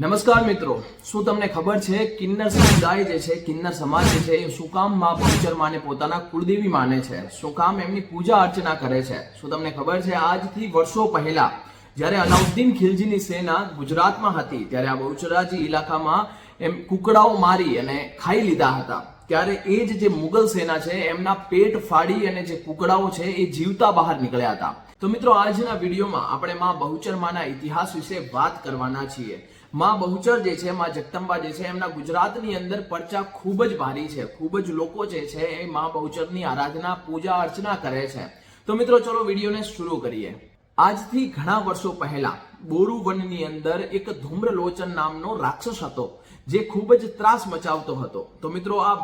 નમસ્કાર મિત્રો, શું તમને ખબર છે કિન્નર સમુદાય જે છે, કિન્નર સમાજ જે છે, એ શું કામમાં બહુચર માને પોતાના કુળદેવી માને છે? શું કામ એમની પૂજા અર્ચના કરે છે? શું તમને ખબર છે? આજથી વર્ષો પહેલા જ્યારે અલાઉદ્દીન ખિલજીની સેના ગુજરાતમાં હતી, ત્યારે આ બહુચરાજી ઇલાકામાં એમ કુકડાઓ મારી અને ખાઈ લીધા હતા. ત્યારે એ જ જે મુગલ સેના છે, એમના પેટ ફાડી અને જે કુકડાઓ છે, એ જીવતા બહાર નીકળ્યા હતા. તો મિત્રો, આજના વિડીયોમાં આપણે મા બહુચરમાના ઇતિહાસ વિશે વાત કરવાના છીએ. માં બહુચર જે છે, માં જગદંબા જે છે, એમના ગુજરાતની અંદર પરચા ખૂબ જ ભારી છે. ખૂબ જ લોકો જે છે, એ માં બહુચરની આરાધના, પૂજા અર્ચના કરે છે. તો મિત્રો, ચલો વિડીયોને શરૂ કરીએ. આજથી ઘણા વર્ષો પહેલા બોરુ વનની અંદર એક ધૂમ્રલોચન નામનો રાક્ષસ હતો, જે ખૂબ જ ત્રાસ મચાવતો હતો. તો મિત્રો, આ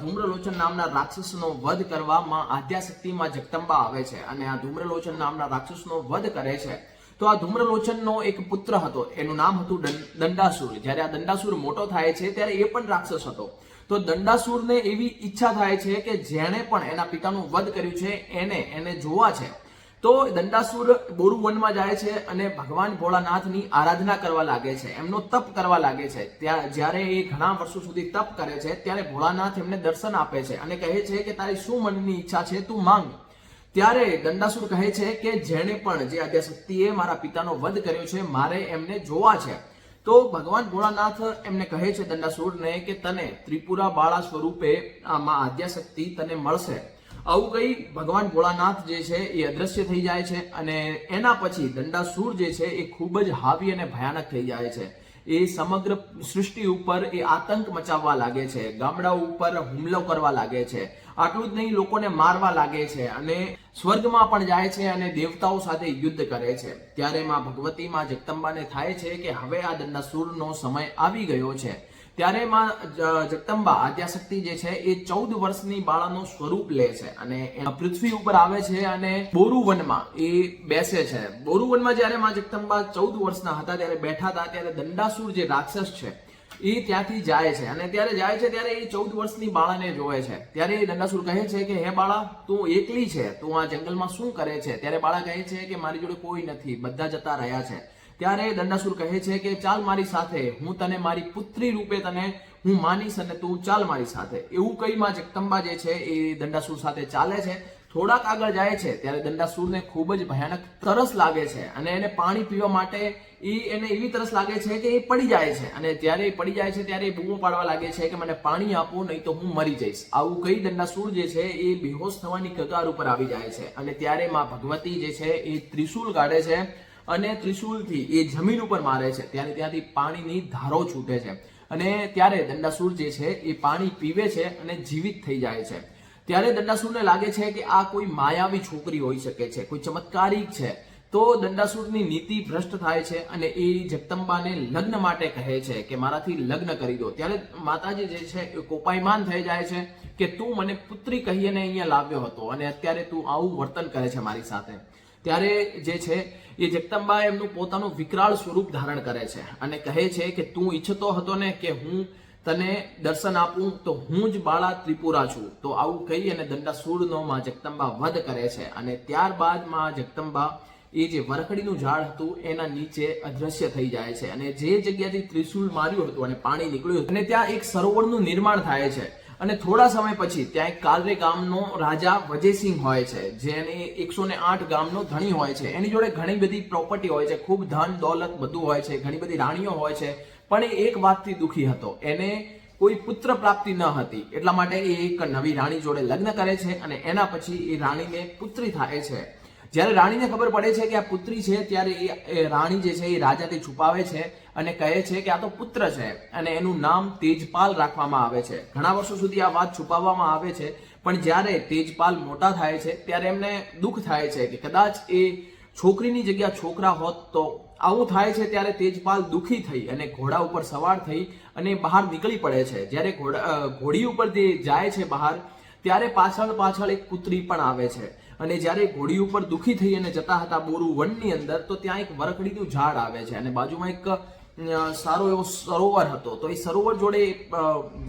ધૂમ્રલોચન નામના રાક્ષસનો વધ કરવામાં આદ્યાશક્તિમાં જગદંબા આવે છે અને આ ધૂમ્રલોચન નામના રાક્ષસનો વધ કરે છે. તો આ ધૂમ્રલોચનનો એક પુત્ર હતો. એનું નામ હતું દંડાસુર. જ્યારે આ દંડાસુર મોટો થાય છે, ત્યારે એ પણ રાક્ષસ હતો. તો દંડાસુરને એવી ઈચ્છા થાય છે કે જેણે પણ એના પિતાનું વધ કર્યું છે, એને એને જોવા છે. તો દંડાસુર બોરુ વનમાં જાય છે અને ભગવાન ભોળાનાથની આરાધના કરવા લાગે છે. એમનો તપ કરવા લાગે છે. ત્યાં, જ્યારે એ ઘણા વર્ષો સુધી તપ કરે છે, ત્યારે ભોળાનાથ એમને દર્શન આપે છે અને કહે છે કે તારી શું મનની ઈચ્છા છે, તું માંગ. ત્યારે દંડાસુર કહે છે કે જેણે પણ જે આદ્યાશક્તિએ મારા પિતાનો વધ કર્યો છે, મારે એમને જોવા છે. તો ભગવાન ભોળાનાથ એમને કહે છે દંડાસુરને કે તને ત્રિપુરા બાળા સ્વરૂપે આમાં આદ્યાશક્તિ તને મળશે. આવું કઈ ભગવાન ભોળાનાથ જે છે એ અદ્રશ્ય થઈ જાય છે અને એના પછી દંડાસુર જે છે એ ખૂબ જ હાવી અને ભયાનક થઈ જાય છે. એ સમગ્ર સૃષ્ટિ ઉપર એ આતંક મચાવવા લાગે છે. ગામડાઓ ઉપર હુમલો કરવા લાગે છે. આટલું જ નહીં, લોકોને મારવા લાગે છે અને સ્વર્ગમાં પણ જાય છે અને દેવતાઓ સાથે યુદ્ધ કરે છે. ત્યારે માં ભગવતી માં જગદંબાને થાય છે કે હવે આ દંડાસુરનો સમય આવી ગયો છે. ત્યારે માં જગદંબા આદ્યાશક્તિ જે છે, એ ચૌદ વર્ષની બાળાનું સ્વરૂપ લે છે અને પૃથ્વી ઉપર આવે છે અને બોરુવનમાં એ બેસે છે. બોરુવનમાં જ્યારે માં જગદંબા ચૌદ વર્ષના હતા, ત્યારે બેઠા હતા, ત્યારે દંડાસુર જે રાક્ષસ છે, એ ત્યાંથી જાય છે. અને ત્યારે જાય છે ત્યારે એ ચૌદ વર્ષની બાળાને જોવે છે. ત્યારે એ દંડાસુર કહે છે કે, હે બાળા, તું એકલી છે. તું આ જંગલમાં શું કરે છે? ત્યારે બાળા કહે છે કે, મારી જોડે કોઈ નથી. બધા જતા રહ્યા છે. ત્યારે દંડાસુર કહે છે કે ચાલ મારી સાથે, હું તને મારી પુત્રી રૂપે તને, હું માનીશ અને તું ચાલ મારી સાથે. એવું કઈ માં જગદંબા જે છે એ દંડાસુર સાથે ચાલે છે. થોડાક આગળ જાય છે ત્યારે દંડાસુરને ખૂબ જ ભયાનક તરસ લાગે છે અને એને પાણી પીવા માટે એ એને એવી તરસ લાગે છે કે એ પડી જાય છે. અને જ્યારે એ પડી જાય છે ત્યારે એ બૂમો પાડવા લાગે છે કે મને પાણી આપો, નહીં તો હું મરી જઈશ. આવું કઈ દંડાસુર જે છે એ બેહોશ થવાની કગાર ઉપર આવી જાય છે. અને ત્યારે માં ભગવતી જે છે એ ત્રિશુલ કાઢે છે. અને ત્રિશુલથી એ જમીન ઉપર મારે છે. ત્યારે ત્યાંથી પાણીની ધારો છૂટે છે. અને ત્યારે દંડાસુર જે છે, એ પાણી પીવે છે અને જીવિત થઈ જાય છે. ત્યારે દંડાસુરને લાગે છે કે આ કોઈ માયાવી છોકરી હોઈ શકે છે, કોઈ ચમત્કારિક છે. તો દંડાસુરની નીતિ ભ્રષ્ટ થાય છે અને એ જગદંબાને લગ્ન માટે કહે છે કે મારાથી લગ્ન કરી દો. ત્યારે માતાજી જે છે, એ કોપાયમાન થઈ જાય છે કે તું મને પુત્રી કહીને અહીંયા લાવ્યો હતો અને અત્યારે તું આવું વર્તન કરે છે મારી સાથે. ત્યારે જે છે, એ જગદંબા એમનું પોતાનું વિકરાળ સ્વરૂપ ધારણ કરે છે અને કહે છે કે તું ઈચ્છતો હતો ને કે હું તને દર્શન આપું, તો હું જ બાળા ત્રિપુરા છું. તો આવું કહી અને દંડાસુરનો માં જગદંબા વધ કરે છે અને ત્યારબાદમાં જગદંબા એ જે વરખડીનું ઝાડ હતું, એના નીચે અદ્રશ્ય થઈ જાય છે અને જે જગ્યાથી ત્રિશુલ માર્યું હતું અને પાણી નીકળ્યું અને ત્યાં એક સરોવરનું નિર્માણ થાય છે. અને થોડા સમય પછી ત્યાં એક કાલરે ગામનો રાજા વજયસિંહ હોય છે, જેને એકસો ને આઠ ગામનો ધણી હોય છે. એની જોડે ઘણી બધી પ્રોપર્ટી હોય છે, ખૂબ ધન, દોલત બધું હોય છે, ઘણી બધી રાણીઓ હોય છે, પણ એ એક વાતથી દુઃખી હતો. એને કોઈ પુત્ર પ્રાપ્તિ ન હતી, એટલા માટે એ એક નવી રાણી જોડે લગ્ન કરે છે અને એના પછી એ રાણીને પુત્રી થાય છે. જ્યારે રાણીને ખબર પડે છે કે આ પુત્રી છે, ત્યારે એ- રાણી જે છે એ રાજાથી છુપાવે છે અને કહે છે કે આ તો પુત્ર છે અને એનું નામ તેજપાલ રાખવામાં આવે છે. ઘણા વર્ષો સુધી આ વાત છુપાવવામાં આવે છે, પણ જ્યારે તેજપાલ મોટા થાય છે, ત્યારે એમને દુઃખ થાય છે કે કદાચ એ છોકરીની જગ્યા છોકરા હોત તો આવું થાય છે ત્યારે તેજપાલ દુઃખી થઈ અને ઘોડા ઉપર સવાર થઈ અને બહાર નીકળી પડે છે. જ્યારે ઘોડા ઘોડી ઉપર જે જાય છે બહાર, ત્યારે પાછળ પાછળ એક પુત્રી પણ આવે છે. અને જ્યારે ઘોડી ઉપર દુઃખી થઈ અને જતા હતા બોરુ વનની અંદર, તો ત્યાં એક વરખડીનું ઝાડ આવે છે અને બાજુમાં એક સારો એવો સરોવર હતો. તો એ સરોવર જોડે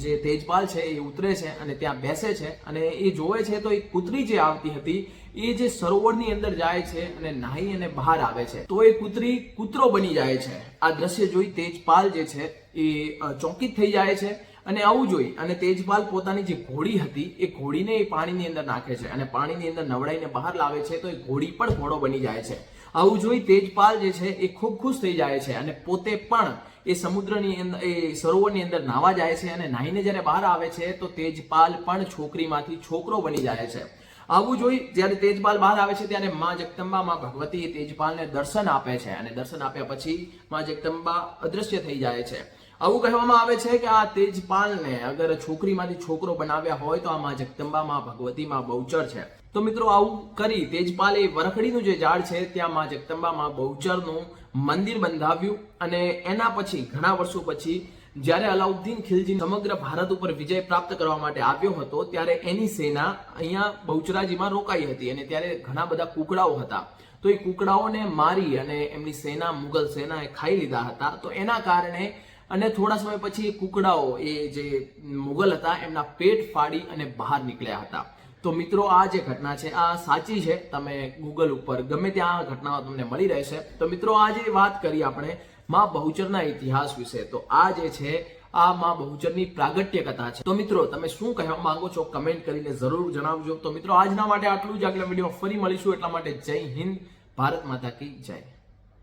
જે તેજપાલ છે એ ઉતરે છે અને ત્યાં બેસે છે અને એ જોવે છે તો એ કૂતરી જે આવતી હતી, એ જે સરોવરની અંદર જાય છે અને નાહી અને બહાર આવે છે. તો એ કૂતરી કૂતરો બની જાય છે. આ દ્રશ્ય જોઈ તેજપાલ જે છે એ ચોંકિત થઈ જાય છે અને આવું જોઈ અને તેજપાલ પોતાની જે ઘોડી હતી, એ ઘોડીને એ પાણીની અંદર નાખે છે અને પાણીની અંદર નવડાઈને બહાર લાવે છે તો એ ઘોડી પણ ઘોડો બની જાય છે. આવું જોઈ તેજપાલ જે છે એ ખૂબ ખુશ થઈ જાય છે અને પોતે પણ એ સમુદ્રની અંદર એ સરોવરની અંદર નાહવા જાય છે અને નાહીને જ્યારે બહાર આવે છે તો તેજપાલ પણ છોકરીમાંથી છોકરો બની જાય છે. આવું જોઈ જ્યારે તેજપાલ બહાર આવે છે ત્યારે માં જગદંબા, માં ભગવતી તેજપાલને દર્શન આપે છે અને દર્શન આપ્યા પછી માં જગદંબા અદ્રશ્ય થઈ જાય છે. આવું કહેવામાં આવે છે કે આ તેજપાલને અગર છોકરીમાંથી છોકરો બનાવ્યા હોય તો આ માં જગદંબામાં, ભગવતીમાં બહુચર છે. તો મિત્રો આવું કરી તેજપાલે વરખડીનું જે ઝાડ છે ત્યાં માં જગદંબામાં બહુચરનું મંદિર બંધાવ્યું અને એના પછી, ઘણા વર્ષો પછી, જ્યારે અલાઉદ્દીન ખિલજી સમગ્ર ભારત ઉપર વિજય પ્રાપ્ત કરવા માટે આવ્યો હતો, ત્યારે એની સેના અહીંયા બહુચરાજીમાં રોકાઈ હતી અને ત્યારે ઘણા બધા કુકડાઓ હતા. તો એ કુકડાઓને મારી અને એમની સેના, મુગલ સેનાએ ખાઈ લીધા હતા. તો એના કારણે અને થોડા સમય પછી કુકડાઓ એ જે મુગલ હતા, એમના પેટ ફાડી અને બહાર નીકળ્યા હતા. તો મિત્રો, આ જે ઘટના છે, આ સાચી છે. તમે ગૂગલ ઉપર ગમે ત્યાં આ ઘટનાઓ તમને મળી રહેશે. તો મિત્રો આ જે વાત કરી આપણે માં બહુચરના ઇતિહાસ વિશે. તો આ જે છે, આ માં બહુચરની પ્રાગટ્ય કથા છે. તો મિત્રો, તમે શું કહેવા માંગો છો કમેન્ટ કરીને જરૂર જણાવજો. તો મિત્રો, આજના માટે આટલું જ. આગલા વીડિયો ફરી મળીશું. એટલા માટે જય હિન્દ, ભારત માતા કી જય.